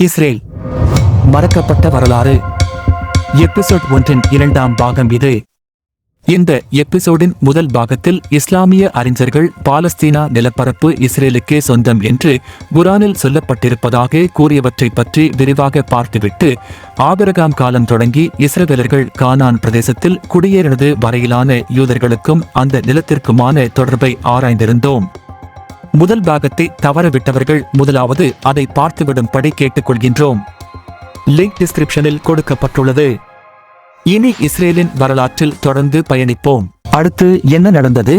Israel. மறக்கப்பட்ட வரலாறு. Episode ஒன்றின் இரண்டாம் பாகம் இது. இந்த எபிசோடின் முதல் பாகத்தில் இஸ்லாமிய அறிஞர்கள் பாலஸ்தீனா நிலப்பரப்பு இஸ்ரேலுக்கே சொந்தம் என்று குரானில் சொல்லப்பட்டிருப்பதாக கூறியவற்றை பற்றி விரிவாக பார்த்துவிட்டு ஆபிரகாம் காலம் தொடங்கி இஸ்ரேலர்கள் கானான் பிரதேசத்தில் குடியேறினது வரையிலான யூதர்களுக்கும் அந்த நிலத்திற்குமான தொடர்பை ஆராய்ந்திருந்தோம். முதல் பாகத்தை தவறவிட்டவர்கள் முதலாவது அதை பார்த்துவிடும்படி கேட்டுக்கொள்கின்றோம். லிங்க் டிஸ்கிரிப்ஷனில் கொடுக்கப்பட்டுள்ளது. இனி இஸ்ரேலின் வரலாற்றில் தொடர்ந்து பயணிப்போம். அடுத்து என்ன நடந்தது?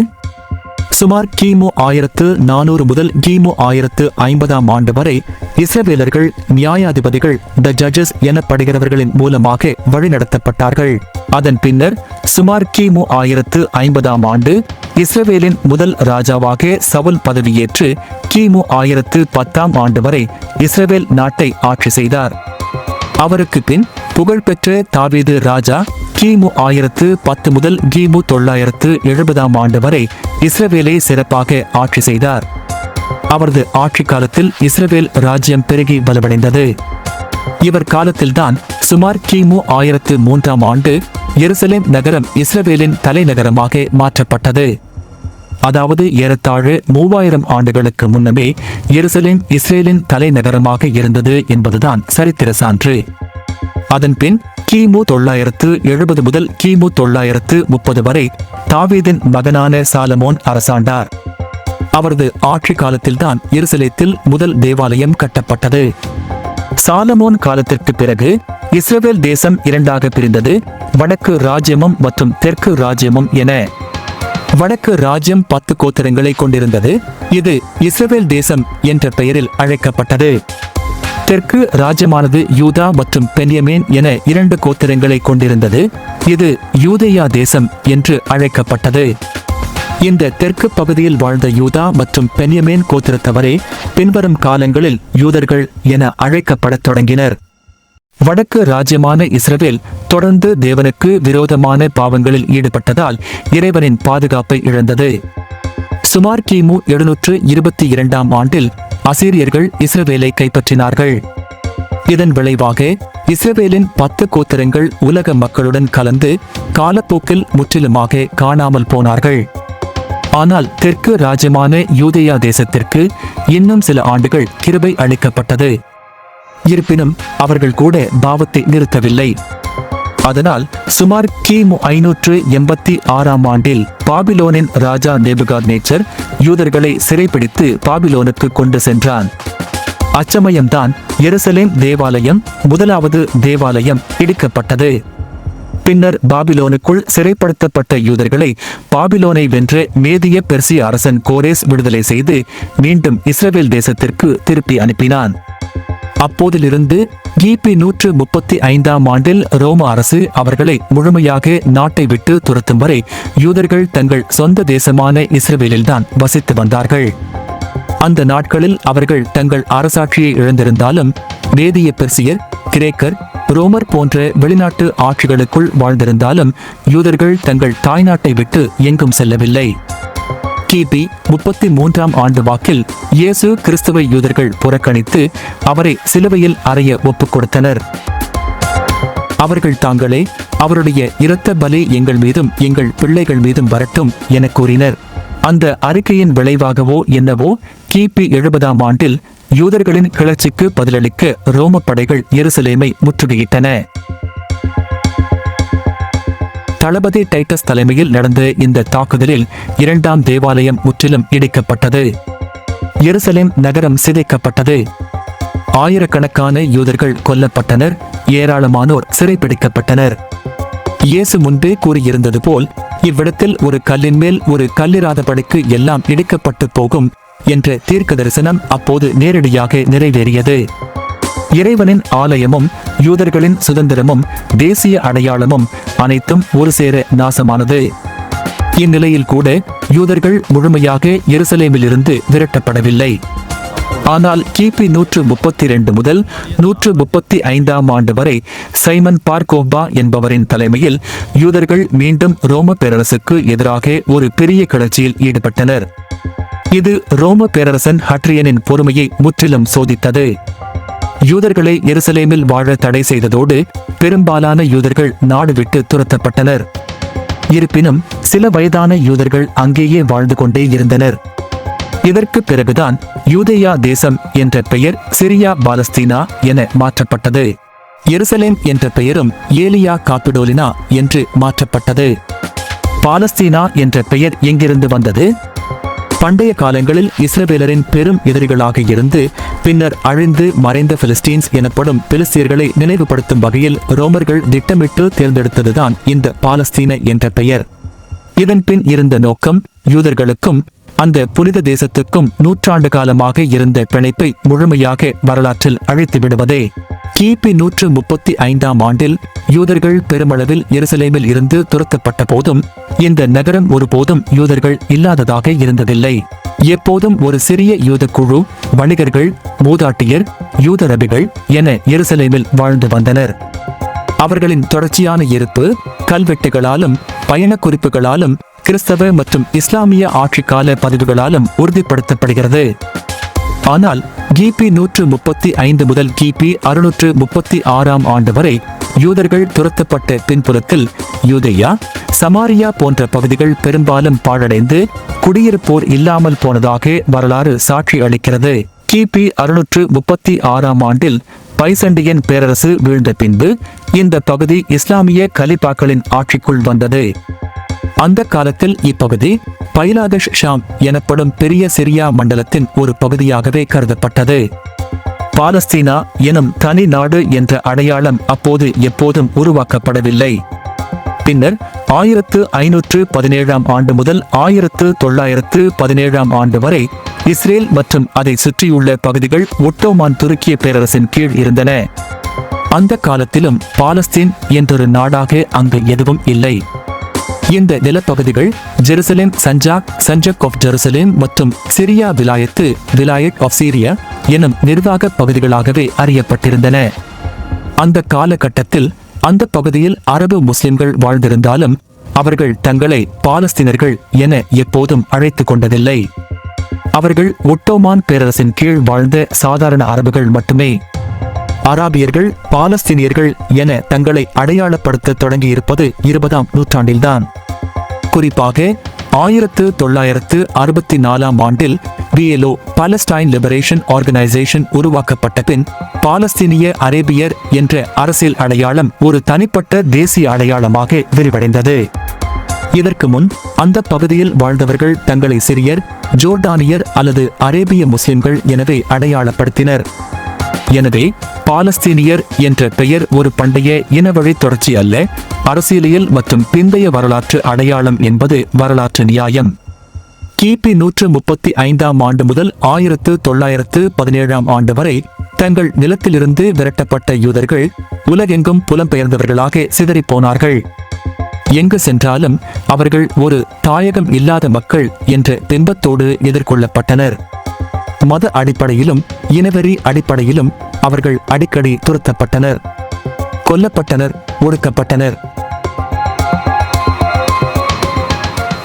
சுமார் கிமு ஆயிரத்து நானூறு முதல் கிமு ஆயிரத்து ஐம்பதாம் ஆண்டு வரை இஸ்ரவேலர்கள் நியாயாதிபதிகள் த ஜட்ஜஸ் எனப்படுகிறவர்களின் மூலமாக வழிநடத்தப்பட்டார்கள். அதன் பின்னர் சுமார் கிமு ஆயிரத்து ஐம்பதாம் ஆண்டு இஸ்ரவேலின் முதல் ராஜாவாக சவுல் பதவியேற்று கிமு ஆயிரத்து பத்தாம் ஆண்டு வரை இஸ்ரவேல் நாட்டை ஆட்சி செய்தார். அவருக்கு பின் புகழ்பெற்ற தாவீது ராஜா கிமு ஆயிரத்து பத்து முதல் கிமு தொள்ளாயிரத்து எழுபதாம் ஆண்டு வரை இஸ்ரவேலை சிறப்பாக ஆட்சி செய்தார். அவரது ஆட்சி காலத்தில் இஸ்ரவேல் ராஜ்யம் பெருகி வலுவடைந்தது. இவர் காலத்தில்தான் சுமார் கிமு ஆயிரத்து மூன்றாம் ஆண்டு எருசலேம் நகரம் இஸ்ரவேலின் தலைநகரமாக மாற்றப்பட்டது. அதாவது ஏறத்தாழ மூவாயிரம் ஆண்டுகளுக்கு முன்னமே எருசலேம் இஸ்ரேலின் தலைநகரமாக இருந்தது என்பதுதான் சரித்திர சான்று. அதன்பின் கிமு தொள்ளாயிரத்து எழுபது முதல் கிமு தொள்ளாயிரத்து முப்பது வரை தாவீதின் மகனான சாலமோன் அரசாண்டார். அவரது ஆட்சி காலத்தில்தான் எருசலேத்தில் முதல் தேவாலயம் கட்டப்பட்டது. சாலமோன் காலத்திற்கு பிறகு இஸ்ரேல் தேசம் இரண்டாக பிரிந்தது. வடக்கு ராஜ்யமும் மற்றும் தெற்கு ராஜ்யமும் என. வடக்கு ராஜ்யம் பத்து கோத்திரங்களை கொண்டிருந்தது. இது இஸ்ரேல் தேசம் என்ற பெயரில் அழைக்கப்பட்டது. தெற்கு ராஜ்யமானது யூதா மற்றும் பென்யமேன் என இரண்டு கோத்திரங்களை கொண்டிருந்தது. இது யூதேயா தேசம் என்று அழைக்கப்பட்டது. இந்த தெற்கு பகுதியில் வாழ்ந்த யூதா மற்றும் பென்யமேன் கோத்திரத்தவரே பின்வரும் காலங்களில் யூதர்கள் என அழைக்கப்படத் தொடங்கினர். வடக்கு ராஜ்யமான இஸ்ரவேல் தொடர்ந்து தேவனுக்கு விரோதமான பாவங்களில் ஈடுபட்டதால் இறைவனின் பாதுகாப்பை இழந்தது. சுமார் கிமு எழுநூற்று இருபத்தி இரண்டாம் ஆண்டில் அசீரியர்கள் இஸ்ரவேலை கைப்பற்றினார்கள். இதன் விளைவாக இஸ்ரவேலின் பத்து கோத்திரங்கள் உலக மக்களுடன் கலந்து காலப்போக்கில் முற்றிலுமாக காணாமல் போனார்கள். ஆனால் தெற்கு ராஜ்யமான யூதேயா தேசத்திற்கு இன்னும் சில ஆண்டுகள் கிருபை அளிக்கப்பட்டது. இருப்பினும் அவர்கள் கூட பாவத்தை நிறுத்தவில்லை. அதனால் சுமார் கிமு ஐநூற்று எண்பத்தி ஆறாம் ஆண்டில் பாபிலோனின் ராஜா நேபுகாத் நேச்சர் யூதர்களை சிறைப்பிடித்து பாபிலோனுக்கு கொண்டு சென்றான். அச்சமயம்தான் எருசலேம் தேவாலயம் முதலாவது தேவாலயம் இடிக்கப்பட்டது. பின்னர் பாபிலோனுக்குள் சிறைப்படுத்தப்பட்ட யூதர்களை பாபிலோனை வென்று மேதிய பெர்சிய அரசன் கோரேஸ் விடுதலை செய்து மீண்டும் இஸ்ரேல் தேசத்திற்கு திருப்பி அனுப்பினான். அப்போதிலிருந்து கிபி நூற்று முப்பத்தி ஐந்தாம் ஆண்டில் ரோம அரசு அவர்களை முழுமையாக நாட்டை விட்டு துரத்தும் வரை யூதர்கள் தங்கள் சொந்த தேசமான இஸ்ரவேலில்தான் வசித்து வந்தார்கள். அந்த நாட்களில் அவர்கள் தங்கள் அரசாட்சியை இழந்திருந்தாலும் வேதிய பெர்சியர் கிரேக்கர் ரோமர் போன்ற வெளிநாட்டு ஆட்சிகளுக்குள் வாழ்ந்திருந்தாலும் யூதர்கள் தங்கள் தாய்நாட்டை விட்டு எங்கும் செல்லவில்லை. கிபி முப்பத்தி மூன்றாம் ஆண்டு வாக்கில் இயேசு கிறிஸ்துவை யூதர்கள் புறக்கணித்து அவரை சிலுவையில் அறைய ஒப்புக் கொடுத்தனர் அவர்கள் தாங்களே அவருடைய இரத்த பலி எங்கள் மீதும் எங்கள் பிள்ளைகள் மீதும் வரட்டும் என கூறினர். அந்த அறிக்கையின் விளைவாகவோ என்னவோ கிபி எழுபதாம் ஆண்டில் யூதர்களின் கிளர்ச்சிக்கு பதிலளிக்க ரோம படைகள் எருசலேமை முற்றுகையிட்டன. தளபதி டைட்டஸ் தலைமையில் நடந்த இந்த தாக்குதலில் இரண்டாம் தேவாலயம் முற்றிலும் இடிக்கப்பட்டது. எருசலேம் நகரம் சிதைக்கப்பட்டது. ஆயிரக்கணக்கான யூதர்கள் கொல்லப்பட்டனர். ஏராளமானோர் சிறைப்பிடிக்கப்பட்டனர் இயேசு முன்பே கூறியிருந்தது போல் இவ்விடத்தில் ஒரு கல்லின் மேல் ஒரு கல்லிராதபடிக்கு எல்லாம் இடிக்கப்பட்டு போகும் என்ற தீர்க்க தரிசனம் அப்போது நேரடியாக நிறைவேறியது. இறைவனின் ஆலயமும் யூதர்களின் சுதந்திரமும் தேசிய அடையாளமும் அனைத்தும் ஒரு சேர நாசமானது. இந்நிலையில் கூட யூதர்கள் முழுமையாக எருசலேமிலிருந்து விரட்டப்படவில்லை. ஆனால் கிபி நூற்று முப்பத்தி ரெண்டு முதல் நூற்று முப்பத்தி ஐந்தாம் ஆண்டு வரை சைமன் பார்கோபா என்பவரின் தலைமையில் யூதர்கள் மீண்டும் ரோம பேரரசுக்கு எதிராக ஒரு பெரிய கிளர்ச்சியில் ஈடுபட்டனர். இது ரோம பேரரசன் ஹட்ரியனின் பொறுமையை முற்றிலும் சோதித்தது. யூதர்களை எருசலேமில் வாழ தடை செய்ததோடு பெரும்பாலான யூதர்கள் நாடு விட்டு துரத்தப்பட்டனர். இருப்பினும் சில வயதான யூதர்கள் அங்கேயே வாழ்ந்து கொண்டே இருந்தனர். இதற்கு பிறகுதான் யூதேயா தேசம் என்ற பெயர் சிரியா பாலஸ்தீனா என மாற்றப்பட்டது. எருசலேம் என்ற பெயரும் ஏலியா காப்பிடோலினா என்று மாற்றப்பட்டது. பாலஸ்தீனா என்ற பெயர் எங்கிருந்து வந்தது? பண்டைய காலங்களில் இஸ்ரவேலரின் பெரும் எதிரிகளாக இருந்து பின்னர் அழிந்து மறைந்த பிலிஸ்டீன்ஸ் எனப்படும் பிலிஸ்தீர்களை நினைவுபடுத்தும் வகையில் ரோமர்கள் திட்டமிட்டு தேர்ந்தெடுத்ததுதான் இந்த பாலஸ்தீன என்ற பெயர். இதன் பின் இருந்த நோக்கம் யூதர்களுக்கும் அந்த புனித தேசத்துக்கும் நூற்றாண்டு காலமாக இருந்த பிணைப்பை முழுமையாக வரலாற்றில் அழித்து விடுவதே. கிபி நூற்று முப்பத்தி ஐந்தாம் ஆண்டில் யூதர்கள் பெருமளவில் எருசலேமில் இருந்து துரத்தப்பட்ட போதும் இந்த நகரம் ஒருபோதும் யூதர்கள் இல்லாததாக இருந்ததில்லை. எப்போதும் ஒரு சிறிய யூத குழு வணிகர்கள் மூதாட்டியர் யூத ரபிகள் என எருசலேமில் வாழ்ந்து வந்தனர். அவர்களின் தொடர்ச்சியான இருப்பு கல்வெட்டுகளாலும் பயண குறிப்புகளாலும் கிறிஸ்தவ மற்றும் இஸ்லாமிய ஆட்சிக்கால பதிவுகளாலும் உறுதிப்படுத்தப்படுகிறது. ஆனால் கிபி நூற்று முப்பத்தி ஐந்து முதல் கிபி அறுநூற்று முப்பத்தி ஆறாம் ஆண்டு வரை யூதர்கள் துரத்தப்பட்ட பின்புறத்தில் யூதையா சமாரியா போன்ற பகுதிகள் பெரும்பாலும் பாழடைந்து குடியிருப்போர் இல்லாமல் போனதாக வரலாறு சாட்சி அளிக்கிறது. கிபி அறுநூற்று முப்பத்தி ஆறாம் ஆண்டில் பைசண்டியன் பேரரசு வீழ்ந்த பின்பு இந்த பகுதி இஸ்லாமிய கலிபாக்களின் ஆட்சிக்குள் வந்தது. அந்த காலத்தில் இப்பகுதி பைலாகஷ் ஷாம் எனப்படும் பெரிய சிரியா மண்டலத்தின் ஒரு பகுதியாகவே கருதப்பட்டது. பாலஸ்தீனா எனும் தனி நாடு என்ற அடையாளம் அப்போது எப்போதும் உருவாக்கப்படவில்லை. பின்னர் ஆயிரத்து ஐநூற்று பதினேழாம் ஆண்டு முதல் ஆயிரத்து தொள்ளாயிரத்து பதினேழாம் ஆண்டு வரை இஸ்ரேல் மற்றும் அதை சுற்றியுள்ள பகுதிகள் ஒட்டோமான் துருக்கிய பேரரசின் கீழ் இருந்தன. அந்த காலத்திலும் பாலஸ்தீன் என்றொரு நாடாக அங்கு எதுவும் இல்லை. இந்த நிலப்பகுதிகள் Jerusalem Sanjak Sanjak of Jerusalem மற்றும் Syria vilayet vilayet of Syria எனும் நிர்வாக பகுதிகளாகவே அறியப்பட்டிருந்தன. அந்த காலகட்டத்தில் அந்த பகுதியில் அரபு முஸ்லிம்கள் வாழ்ந்திருந்தாலும் அவர்கள் தங்களை பாலஸ்தீனர்கள் என எப்போதும் அழைத்துக் கொண்டதில்லை. அவர்கள் ஒட்டோமான் பேரரசின் கீழ் வாழ்ந்த சாதாரண அரபுகள் மட்டுமே. அராபியர்கள் பாலஸ்தீனியர்கள் என தங்களை அடையாளப்படுத்த தொடங்கியிருப்பது இருபதாம் நூற்றாண்டில்தான். குறிப்பாக ஆயிரத்து தொள்ளாயிரத்து அறுபத்தி நாலாம் ஆண்டில் பிஎல்ஓ பாலஸ்டைன் லிபரேஷன் ஆர்கனைசேஷன் உருவாக்கப்பட்ட பின் பாலஸ்தீனிய அரேபியர் என்ற அரசியல் அடையாளம் ஒரு தனிப்பட்ட தேசிய அடையாளமாக விரிவடைந்தது. இதற்கு முன் அந்த பகுதியில் வாழ்ந்தவர்கள் தங்களை சிரியர் ஜோர்டானியர் அல்லது அரேபிய முஸ்லிம்கள் எனவே அடையாளப்படுத்தினர். எனவே பாலஸ்தீனியர் என்ற பெயர் ஒரு பண்டைய இனவழி தொடர்ச்சி அல்ல அரசியலியல் மற்றும் பிந்தைய வரலாற்று அடையாளம் என்பது வரலாற்று நியாயம். கிபி நூற்று முப்பத்தி ஐந்தாம் ஆண்டு முதல் ஆயிரத்து தொள்ளாயிரத்து பதினேழாம் ஆண்டு வரை தங்கள் நிலத்திலிருந்து விரட்டப்பட்ட யூதர்கள் உலகெங்கும் புலம்பெயர்ந்தவர்களாக சிதறிப் போனார்கள் எங்கு சென்றாலும் அவர்கள் ஒரு தாயகம் இல்லாத மக்கள் என்ற பிம்பத்தோடு எதிர்கொள்ளப்பட்டனர். மத அடிப்படையிலும் இனவெறி அடிப்படையிலும் அவர்கள் அடிக்கடி துரத்தப்பட்டனர். கொல்லப்பட்டனர் ஒடுக்கப்பட்டனர்.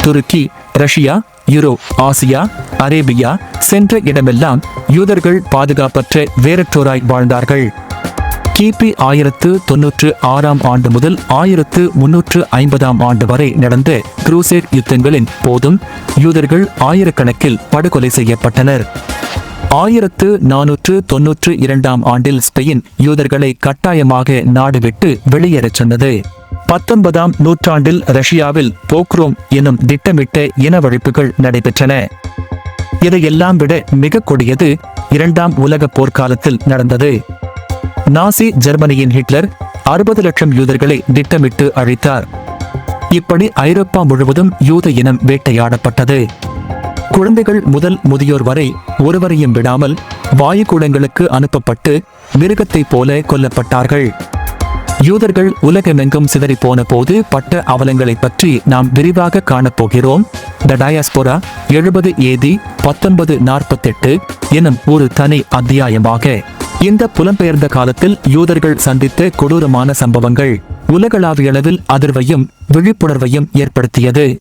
துருக்கி ரஷ்யா யூரோ ஆசியா அரேபியா சென்ற இடமெல்லாம் யூதர்கள் பாதுகாப்பற்ற வேறற்றோராய் வாழ்ந்தார்கள். கிபி ஆயிரத்து தொன்னூற்று ஆறாம் ஆண்டு முதல் ஆயிரத்து முன்னூற்று ஐம்பதாம் ஆண்டு வரை நடந்த குரூசேட் யுத்தங்களின் போதும் யூதர்கள் ஆயிரக்கணக்கில் படுகொலை செய்யப்பட்டனர். ஆயிரத்து நானூற்று தொன்னூற்று இரண்டாம் ஆண்டில் ஸ்பெயின் யூதர்களை கட்டாயமாக நாடு விட்டு வெளியேறச் சொன்னது. பத்தொன்பதாம் நூற்றாண்டில் ரஷ்யாவில் போக்ரோம் எனும் திட்டமிட்ட இனவழிப்புகள் நடைபெற்றன. இதையெல்லாம் விட மிக கொடியது இரண்டாம் உலக போர்க்காலத்தில் நடந்தது. நாசி ஜெர்மனியின் ஹிட்லர் அறுபது லட்சம் யூதர்களை திட்டமிட்டு அழித்தார். இப்படி ஐரோப்பா முழுவதும் யூத இனம் வேட்டையாடப்பட்டது. குழந்தைகள் முதல் முதியோர் வரை ஒருவரையும் விடாமல் வாயுக்கூடங்களுக்கு அனுப்பப்பட்டு மிருகத்தைப் போல கொல்லப்பட்டார்கள். யூதர்கள் உலகமெங்கும் சிதறி போன போது பட்ட அவலங்களைப் பற்றி நாம் விரிவாக காணப்போகிறோம். த டயாஸ்போரா எழுபது ஏதி பத்தொன்பது நாற்பத்தெட்டு எனும் ஒரு தனி அத்தியாயமாக. இந்த புலம்பெயர்ந்த காலத்தில் யூதர்கள் சந்தித்த கொடூரமான சம்பவங்கள் உலகளாவியளவில் அதிர்வையும் விழிப்புணர்வையும் ஏற்படுத்தியது.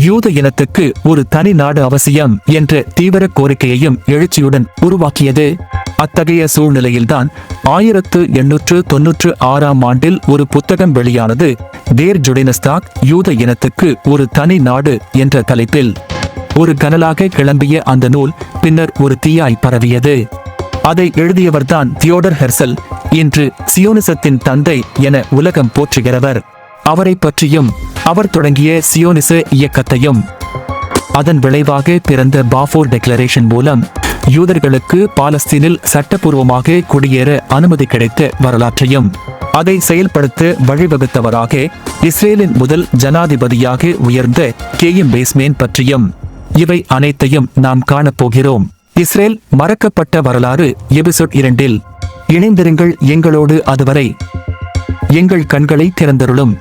யூத இனத்துக்கு ஒரு தனி நாடு அவசியம் என்ற தீவிர கோரிக்கையையும் எழுச்சியுடன் உருவாக்கியது. அத்தகைய சூழ்நிலையில்தான் ஆயிரத்து எண்ணூற்று தொன்னூற்று ஆறாம் ஆண்டில் ஒரு புத்தகம் வெளியானது தேர் ஜுடினஸ்தாக் யூத இனத்துக்கு ஒரு தனி நாடு என்ற தலைப்பில். ஒரு கனலாக கிளம்பிய அந்த நூல் பின்னர் ஒரு தீயாய் பரவியது. அதை எழுதியவர்தான் தியோடர் ஹெர்சல் இன்று சியோனிசத்தின் தந்தை என உலகம் போற்றுகிறவர். அவரை பற்றியும் அவர் தொடங்கிய சியோனிச இயக்கத்தையும். அதன் விளைவாக பிறந்த பாஃபோர் டெக்ளரேஷன் மூலம் யூதர்களுக்கு பாலஸ்தீனில் சட்டப்பூர்வமாக குடியேற அனுமதி கிடைத்த வரலாற்றையும் அதை செயல்படுத்த வழிவகுத்தவராக இஸ்ரேலின் முதல் ஜனாதிபதியாக உயர்ந்த கேயும் பேஸ்மேன் பற்றியும் இவை அனைத்தையும் நாம் காணப்போகிறோம். இஸ்ரேல் மறக்கப்பட்ட வரலாறு எபிசோட் இரண்டில் இணைந்திருங்கள் எங்களோடு அதுவரை. எங்கள் கண்களை திறந்தருளும்.